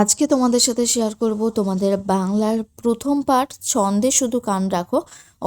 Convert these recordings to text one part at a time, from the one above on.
আজকে তোমাদের সাথে শেয়ার করব তোমাদের বাংলার প্রথম পাঠ ছন্দে শুধু কান রাখো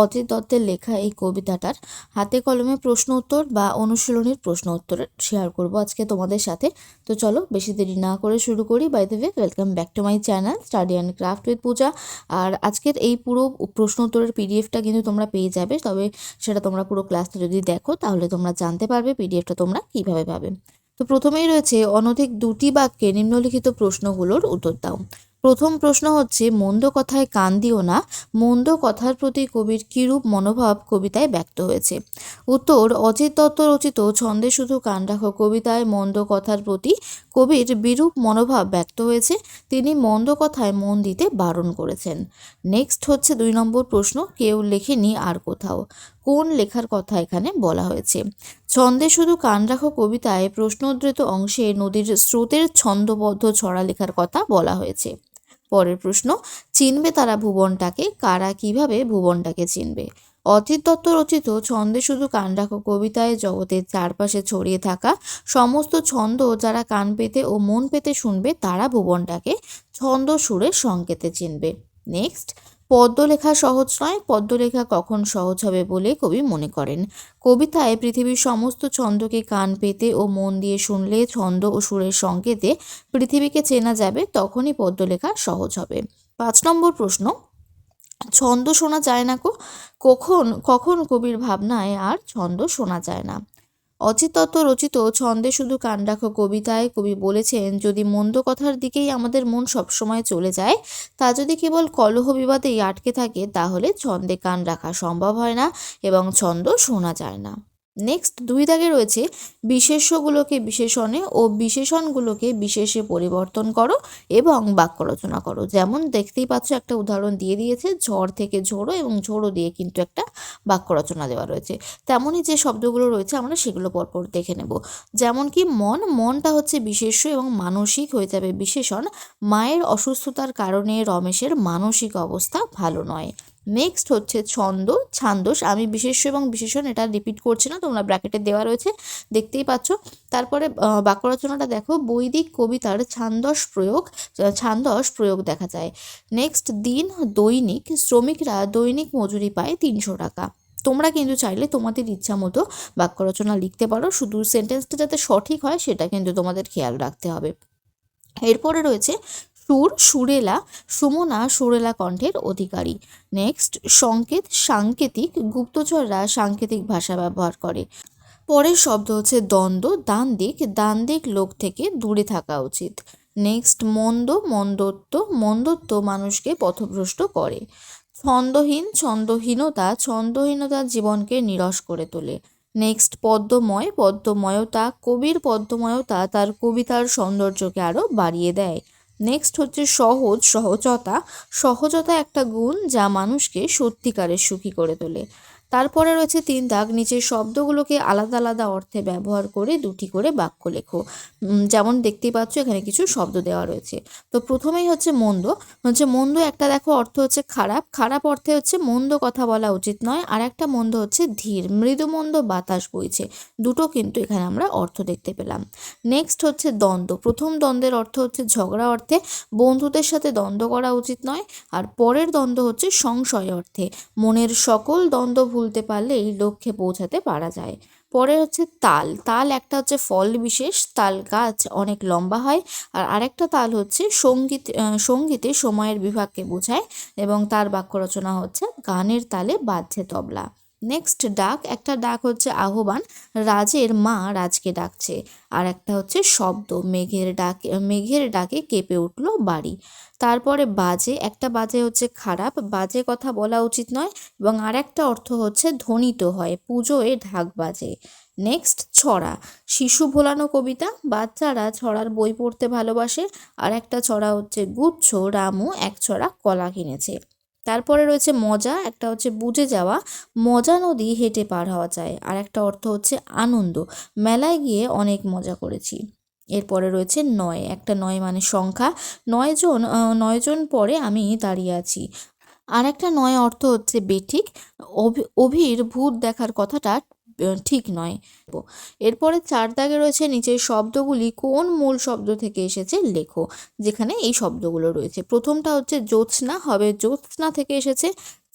অজিত দত্তের লেখা এই কবিতাটার। হাতে কলমে প্রশ্ন উত্তর বা অনুশীলনীর প্রশ্ন উত্তর শেয়ার করব আজকে তোমাদের সাথে। তো চলো, বেশি দেরি না করে শুরু করি। By the way welcome back to my channel study and craft with Puja আর আজকের এই পুরো প্রশ্ন উত্তরের পিডিএফটা কিন্তু তোমরা পেয়ে যাবে, তবে সেটা তোমরা পুরো ক্লাসটা যদি দেখো, তাহলে তোমরা জানতে পারবে পিডিএফটা তোমরা কীভাবে পাবে। তো প্রথমেই রয়েছে অনধিক দুটি বাক্যে নিম্নলিখিত প্রশ্নগুলোর উত্তর দাও। প্রথম প্রশ্ন হচ্ছে, মন্দ কথায় কান দিও না, মন্দ কথার প্রতি কবির কিরূপ মনোভাব কবিতায় ব্যক্ত হয়েছে? উত্তর, অজিত দত্ত রচিত ছন্দে শুধু কান রাখো কবিতায় মন্দ কথার প্রতি কবির বিরূপ মনোভাব ব্যক্ত হয়েছে, তিনি মন্দ কথায় মন দিতে বারণ করেছেন। নেক্সট হচ্ছে দুই নম্বর প্রশ্ন, কেউ লেখেনি আর কোথাও। কোন লেখার কথা এখানে বলা হয়েছে? ছন্দে শুধু কান রাখো কবিতায় প্রশ্নোদ্ধৃত অংশে নদীর স্রোতের ছন্দবদ্ধ ছড়া লেখার কথা বলা হয়েছে। পরের প্রশ্ন, চিনবে তারা ভুবনটাকে? কারা কীভাবে ভুবনটাকে চিনবে? অজিত দত্ত রচিত ছন্দে শুধু কান রাখো কবিতায় জগতের চারপাশে ছড়িয়ে থাকা সমস্ত ছন্দ যারা কান পেতে ও মন পেতে শুনবে তারা ভুবনটাকে ছন্দ সুরের সংকেতে চিনবে। নেক্সট পদ্য লেখা সহজ নয় পদ্য লেখা কখন সহজ হবে বলে কবি মনে করেন। কবিতায় পৃথিবীর সমস্ত ছন্দকে কান পেতে ও মন দিয়ে শুনলে ছন্দ ও সুরের সংকেতে পৃথিবীকে চেনা যাবে, তখনই পদ্য লেখা সহজ হবে। পাঁচ নম্বর প্রশ্ন, ছন্দ শোনা যায় না কো? কখন কখন কবির ভাবনায় আর ছন্দ শোনা যায় না? অজিত দত্ত রচিত ছন্দে শুধু রাখো কবিতায়। কবি বলেছেন, যদি মন্দ কথার দিকেই আমাদের মন সবসময় চলে যায়, তা যদি কেবল কলহ বিবাদেই আটকে থাকে, তাহলে ছন্দে কান রাখা সম্ভব হয় না এবং ছন্দ শোনা যায় না। নেক্সট দুই দাগে রয়েছে বিশেষ্যগুলোকে বিশেষণে ও বিশেষণগুলোকে বিশেষে পরিবর্তন করো এবং বাক্য রচনা করো। যেমন দেখতেই পাচ্ছ একটা উদাহরণ দিয়ে দিয়েছে, ঝড় থেকে ঝোড়ো এবং ঝোড়ো দিয়ে কিন্তু একটা বাক্য রচনা দেওয়া রয়েছে। তেমনই যে শব্দগুলো রয়েছে আমরা সেগুলো পরপর দেখে নেব। যেমন কি মন, মনটা হচ্ছে বিশেষ্য এবং মানসিক হয়ে যাবে বিশেষণ। মায়ের অসুস্থতার কারণে রমেশের মানসিক অবস্থা ভালো নয়। নেক্সট হচ্ছে ছন্দ ছান্দস আমি বিশেষ্য এবং বিশেষণ এটা রিপিট করছি না, তোমরা ব্র্যাকেটে দেওয়া রয়েছে, দেখতেই পাচ্ছ। তারপরে বাক্য রচনাটা দেখো, বৈদিক কবিতার ছান্দস প্রয়োগ ছান্দস প্রয়োগ দেখা যায়। নেক্সট দিন দৈনিক, শ্রমিকরা দৈনিক মজুরি পায় তিনশো টাকা। তোমরা কিন্তু চাইলে তোমাদের ইচ্ছা মতো বাক্য রচনা লিখতে পারো, শুধু সেন্টেন্সটা যাতে সঠিক হয় সেটা কিন্তু তোমাদের খেয়াল রাখতে হবে। এরপরে রয়েছে সুর, সুরেলা, সুমনা, সুরেলা কণ্ঠের অধিকারী। নেক্সট সংকেত, সাংকেতিক, গুপ্তচররা সাংকেতিক ভাষা ব্যবহার করে। পরের শব্দ হচ্ছে দ্বন্দ্ব, দান দিক দান দিক লোক থেকে দূরে থাকা উচিত। নেক্সট মন্দ, মন্দত্ব মন্দত্ব মানুষকে পথভ্রষ্ট করে। ছন্দহীন, ছন্দহীনতা ছন্দহীনতা জীবনকে নিরস করে তোলে। নেক্সট পদ্মময়, পদ্মময়তা, কবির পদ্মময়তা তার কবিতার সৌন্দর্যকে আরও বাড়িয়ে দেয়। নেক্সট হচ্ছে সহজ সহজতা। সহজতা একটা গুণ যা মানুষকে সত্যিকারের সুখী করে তোলে। তারপরে রয়েছে তিন দাগ। নিচের শব্দগুলোকে আলাদা আলাদা অর্থে ব্যবহার করে দুটি করে বাক্য লেখো। যেমন দেখতেই পাচ্ছ, এখানে কিছু শব্দ দেওয়া রয়েছে। তো প্রথমেই হচ্ছে মন্দ। হচ্ছে মন্দ একটা দেখো অর্থ হচ্ছে খারাপ। খারাপ অর্থে হচ্ছে মন্দ কথা বলা উচিত নয়। আর একটা মন্দ হচ্ছে ধীর। মৃদু মন্দ বাতাস বইছে। দুটো কিন্তু এখানে আমরা অর্থ দেখতে পেলাম। নেক্সট হচ্ছে দ্বন্দ্ব। প্রথম দ্বন্দ্বের অর্থ হচ্ছে ঝগড়া অর্থে। বন্ধুদের সাথে দ্বন্দ্ব করা উচিত নয়। আর পরের দ্বন্দ্ব হচ্ছে সংশয় অর্থে। মনের সকল দ্বন্দ্ব ভুলতে পারলে এই লক্ষ্যে পৌঁছাতে পারা যায়। পরে হচ্ছে তাল। তাল একটা হচ্ছে ফল বিশেষ। তাল গাছ অনেক লম্বা হয় আর আরেকটা তাল হচ্ছে সংগীত সঙ্গীতে সময়ের বিভাগকে বোঝায় এবং তার বাক্য রচনা হচ্ছে গানের তালে বাজছে তবলা। নেক্সট ডাক, একটা ডাক হচ্ছে আহ্বান, রাজের মা রাজকে ডাকছে। আর একটা হচ্ছে শব্দ, মেঘের ডাক, মেঘের ডাকে কেঁপে উঠল বাড়ি। তারপরে বাজে, একটা বাজে হচ্ছে খারাপ, বাজে কথা বলা উচিত নয় এবং আরেকটা অর্থ হচ্ছে ধ্বনিত হয়, পুজোয় ঢাক বাজে। নেক্সট ছড়া, শিশু ভোলানো কবিতা, বাচ্চারা ছড়ার বই পড়তে ভালোবাসে। আর একটা ছড়া হচ্ছে গুচ্ছ, রামু এক ছড়া কলা কিনেছে। তারপরে রয়েছে মজা, একটা হচ্ছে বুঝে যাওয়া। মজা নদী হেঁটে পার হওয়া যায়। আর একটা অর্থ হচ্ছে আনন্দ। মেলায় গিয়ে অনেক মজা করেছি। এরপরে রয়েছে নয়। একটা নয় মানে সংখ্যা। নয়জন নয়জন নয় জন পরে আমি দাঁড়িয়ে আছি। আর একটা নয় অর্থ হচ্ছে বেঠিক। অভি- অভির ভূত দেখার কথাটা ঠিক নয়। এরপরে চার দাগে রয়েছে নিচের শব্দগুলি কোন মূল শব্দ থেকে এসেছে লেখো, যেখানে এই শব্দগুলো রয়েছে। প্রথমটা হচ্ছে জ্যোৎস্না, হবে জ্যোৎস্না থেকে এসেছে,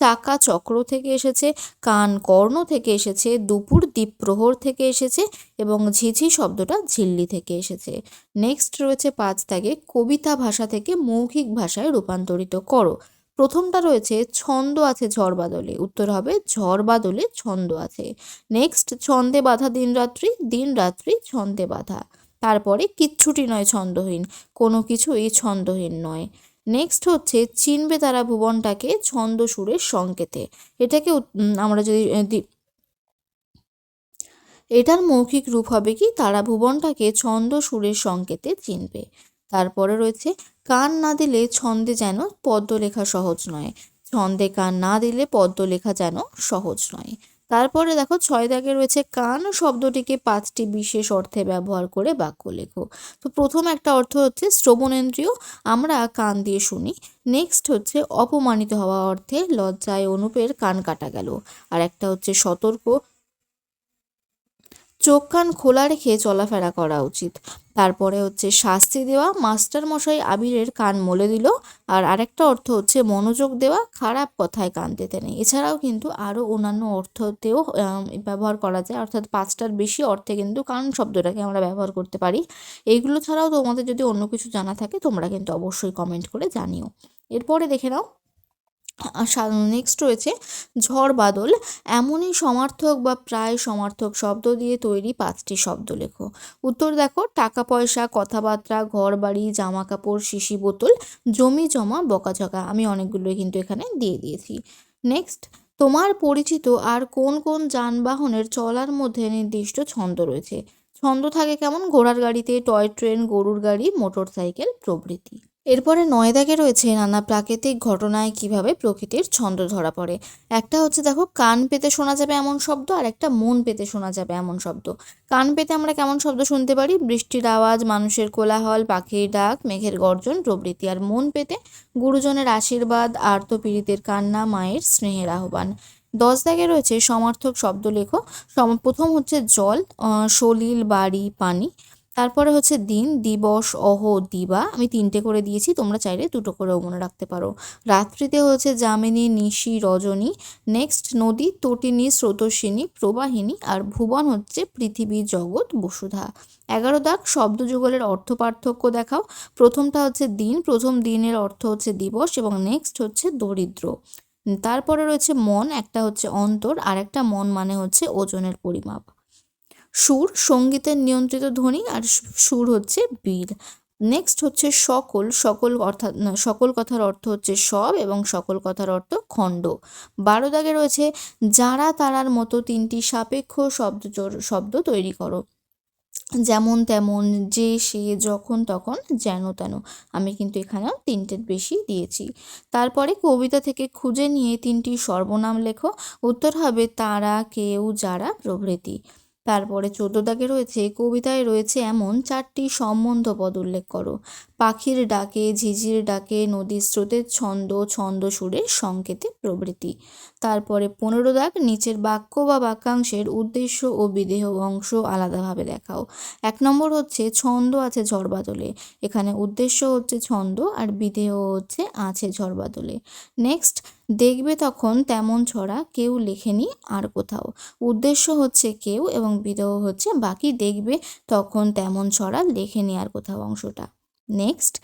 চাকা চক্র থেকে এসেছে, কান কর্ণ থেকে এসেছে, দুপুর দ্বীপ প্রহর থেকে এসেছে এবং ঝিঝি শব্দটা ঝিল্লি থেকে এসেছে। নেক্সট রয়েছে পাঁচ দাগে কবিতা ভাষা থেকে মৌখিক ভাষায় রূপান্তরিত করো। প্রথমটা রয়েছে, ছন্দ আছে, ঝড় বাদলে। উত্তর হবে, ঝড় বাদলে ছন্দ আছে। নেক্সট ছন্দে বাঁধা দিনরাত্রি দিনরাত্রি ছন্দে বাঁধা। তারপরে কিচ্ছুটি নয়, ছন্দহীন। কোনো কিছুই ছন্দহীন নয়। নেক্সট হচ্ছে, চিনবে তারা ভুবনটাকে ছন্দ সুরের সংকেতে। এটাকে আমরা যদি এটার মৌখিক রূপ হবে কি? তারা ভুবনটাকে ছন্দ সুরের সংকেতে চিনবে। তারপরে রয়েছে কান না দিলে ছন্দে যেন পদ্য লেখা সহজ নয়। ছন্দে কান না দিলে পদ্য লেখা যেন সহজ নয়। তারপরে দেখো ছয় দাগে রয়েছে কান শব্দটিকে পাঁচটি বিশেষ অর্থে ব্যবহার করে বাক্য লেখো। তো প্রথম একটা অর্থ হচ্ছে শ্রবণেন্দ্রিয়, আমরা কান দিয়ে শুনি। নেক্সট হচ্ছে অপমানিত হওয়া অর্থে লজ্জায় অনুপের কান কাটা গেল। আর একটা হচ্ছে সতর্ক চোখ কান খোলা রেখে চলাফেরা করা উচিত। তারপরে হচ্ছে শাস্তি দেওয়া, মাস্টার মশাই আবিরের কান মলে দিল। আর আরেকটা অর্থ হচ্ছে মনোযোগ দেওয়া, খারাপ কথায় কান দিতে নেই। এছাড়াও কিন্তু আরও অন্যান্য অর্থতেও ব্যবহার করা যায়। অর্থাৎ পাঁচটার বেশি অর্থে কিন্তু কান শব্দটাকে আমরা ব্যবহার করতে পারি। এইগুলো ছাড়াও তোমাদের যদি অন্য কিছু জানা থাকে, তোমরা কিন্তু অবশ্যই কমেন্ট করে জানিও। এরপরে দেখে নাও নেক্সট রয়েছে ঝড় বাদল। এমনই সমার্থক বা প্রায় সমার্থক শব্দ দিয়ে তৈরি পাঁচটি শব্দ লেখো। উত্তর দেখো, টাকা পয়সা, কথাবার্তা, ঘর বাড়ি, জামা কাপড়, শিশি বোতল, জমি জমা বকাঝকা আমি অনেকগুলোই কিন্তু এখানে দিয়ে দিয়েছি। নেক্সট তোমার পরিচিত আর কোন কোন যানবাহনের চলার মধ্যে নির্দিষ্ট ছন্দ রয়েছে? ছন্দ থাকে কেমন? ঘোড়ার গাড়িতে, টয় ট্রেন, গরুর গাড়ি মোটর সাইকেল প্রভৃতি। এরপরে নয় দাগে রয়েছে নানা প্রাকৃতিক ঘটনায় কীভাবে প্রকৃতির ছন্দ ধরা পড়ে। একটা হচ্ছে দেখো, কান পেতে শোনা যাবে এমন শব্দ, আর একটা মন পেতে শোনা যাবে এমন শব্দ। কান পেতে আমরা কেমন শব্দ শুনতে পারি? বৃষ্টির আওয়াজ, মানুষের কোলাহল, পাখির ডাক, মেঘের গর্জন, প্রভৃতি। আর মন পেতে গুরুজনের আশীর্বাদ, আর্তপীড়িতের কান্না, মায়ের স্নেহের আহ্বান। দশ দাগে রয়েছে সমার্থক শব্দ লেখো। সম- প্রথম হচ্ছে জল সলিল, বাড়ি, পানি। তারপরে হচ্ছে দিন, দিবস, অহ, দিবা আমি তিনটে করে দিয়েছি, তোমরা চাইলে দুটো করেও মনে রাখতে পারো। রাত্রিতে হচ্ছে যামিনী, নিশি, রজনী নেক্সট নদী, তটিনী, স্রোতস্বিনী, প্রবাহিনী আর ভুবন হচ্ছে পৃথিবী জগৎ বসুধা। এগারো দাগ শব্দ যুগলের অর্থ পার্থক্য দেখাও। প্রথমটা হচ্ছে দিন, প্রথম দিনের অর্থ হচ্ছে দিবস এবং নেক্সট হচ্ছে দরিদ্র। তারপরে রয়েছে মন, একটা হচ্ছে অন্তর আর একটা মন মানে হচ্ছে ওজনের পরিমাপ। সুর, সঙ্গীতের নিয়ন্ত্রিত ধ্বনি আর সুর হচ্ছে বীর। নেক্সট হচ্ছে সকল সকল অর্থাৎ সকল কথার অর্থ হচ্ছে সব এবং সকল কথার অর্থ খণ্ড। বারো দাগে রয়েছে, যারা তারার মতো তিনটি সাপেক্ষ শব্দ শব্দ তৈরি করো। যেমন তেমন, যে, সে, যখন, তখন, যেন, তেন। আমি কিন্তু এখানেও তিনটের বেশি দিয়েছি। তারপরে কবিতা থেকে খুঁজে নিয়ে তিনটি সর্বনাম লেখো। উত্তর হবে তারা, কেউ, যারা প্রভৃতি। তারপরে চোদ্দ দাগে রয়েছে কবিতায় রয়েছে এমন চারটি সম্বন্ধ পদ উল্লেখ করো। পাখির ডাকে, ঝিঝির ডাকে, নদীর স্রোতের ছন্দ ছন্দ সুরের সংকেতে প্রভৃতি তারপরে পনেরো দাগ, নিচের বাক্য বা বাক্যাংশের উদ্দেশ্য ও বিদেহ অংশ আলাদাভাবে দেখাও। এক নম্বর হচ্ছে ছন্দ আছে ঝড়বাদলে এখানে উদ্দেশ্য হচ্ছে ছন্দ আর বিদেহ হচ্ছে আছে ঝড়বাদলে নেক্সট, দেখবে তখন তেমন ছড়া কেউ লেখেনি আর কোথাও। উদ্দেশ্য হচ্ছে কেউ এবং বিদেহ হচ্ছে বাকি। দেখবে তখন তেমন ছড়া লেখেনি আর কোথাও অংশটা। নেক্সট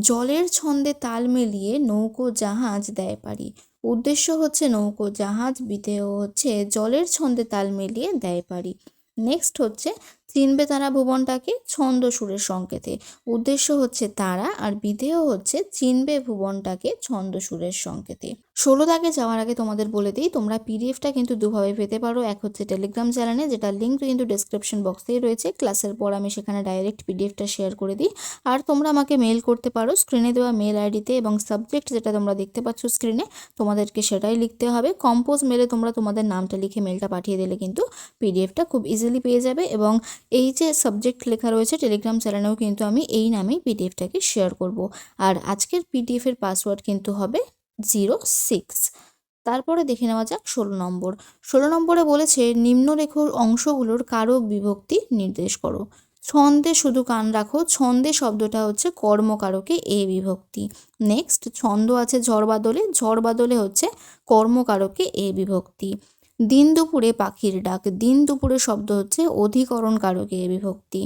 জলের ছন্দে তাল মিলিয়ে নৌকো জাহাজ দেয় পারি উদ্দেশ্য হচ্ছে নৌকো জাহাজ বিধেয় হচ্ছে জলের ছন্দে তাল মিলিয়ে দেয় পারি নেক্সট হচ্ছে চিনবে তারা ভুবনটাকে ছন্দ সুরের সংকেতে। উদ্দেশ্য হচ্ছে তারা আর বিধেয় হচ্ছে চিনবে ভুবনটাকে ছন্দ সুরের সংকেতে। ষোলো দাগে যাওয়ার আগে তোমাদের বলে দিই, তোমরা পিডিএফটা কিন্তু দুভাবে পেতে পারো। এক হচ্ছে টেলিগ্রাম চ্যানেলে, যেটা লিঙ্ক কিন্তু ডেসক্রিপশন বক্সেই রয়েছে। ক্লাসের পর আমি সেখানে ডাইরেক্ট পিডিএফটা শেয়ার করে দিই। আর তোমরা আমাকে মেল করতে পারো স্ক্রিনে দেওয়া মেল আইডিতে এবং সাবজেক্ট যেটা তোমরা দেখতে পাচ্ছ স্ক্রিনে তোমাদেরকে সেটাই লিখতে হবে। কম্পোজ মেলে তোমরা তোমাদের নামটা লিখে মেলটা পাঠিয়ে দিলে কিন্তু পিডিএফটা খুব ইজিলি পেয়ে যাবে এবং এই যে সাবজেক্ট লেখা রয়েছে টেলিগ্রাম চ্যানেলেও কিন্তু আমি এই নামেই পিডিএফটাকে শেয়ার করব। আর আজকের পিডিএফের পাসওয়ার্ড কিন্তু হবে জিরো সিক্স তারপরে দেখে নেওয়া যাক ষোলো নম্বর। ষোলো নম্বরে বলেছে নিম্নরেখ অংশগুলোর কারক বিভক্তি নির্দেশ করো। ছন্দে শুধু কান রাখো, ছন্দে শব্দটা হচ্ছে কর্মকারকে এ বিভক্তি। নেক্সট ছন্দ আছে ঝড় বাদলে ঝড় বাদলে হচ্ছে কর্মকারকে এ বিভক্তি। দিন দুপুরে পাখির ডাক। দিন দুপুরে শব্দ হচ্ছে অধিকরণ কারকে বিভক্তি।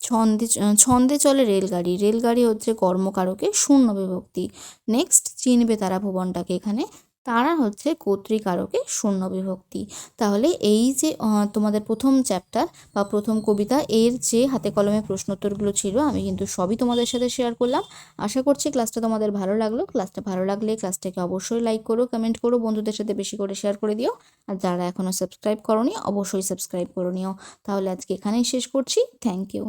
ছন্দে ছন্দে চলে রেলগাড়ি। রেলগাড়ি হচ্ছে কর্মকারকে শূন্য বিভক্তি। নেক্সট চিনবে তারা ভুবনটাকে এখানে। তারা হচ্ছে কর্তৃকারকে শূন্য বিভক্তি। তাহলে এই যে তোমাদের প্রথম চ্যাপ্টার বা প্রথম কবিতা, এর যে হাতে কলমে প্রশ্নোত্তরগুলো ছিল, আমি কিন্তু সবই তোমাদের সাথে শেয়ার করলাম। আশা করছি ক্লাসটা তোমাদের ভালো লাগল। ক্লাসটা ভালো লাগলে ক্লাসটাকে অবশ্যই লাইক করো কমেন্ট করো, বন্ধুদের সাথে বেশি করে শেয়ার করে দিও। আর যারা এখনও সাবস্ক্রাইব করনি, অবশ্যই সাবস্ক্রাইব করে নিও। তাহলে আজকে এখানেই শেষ করছি। Thank you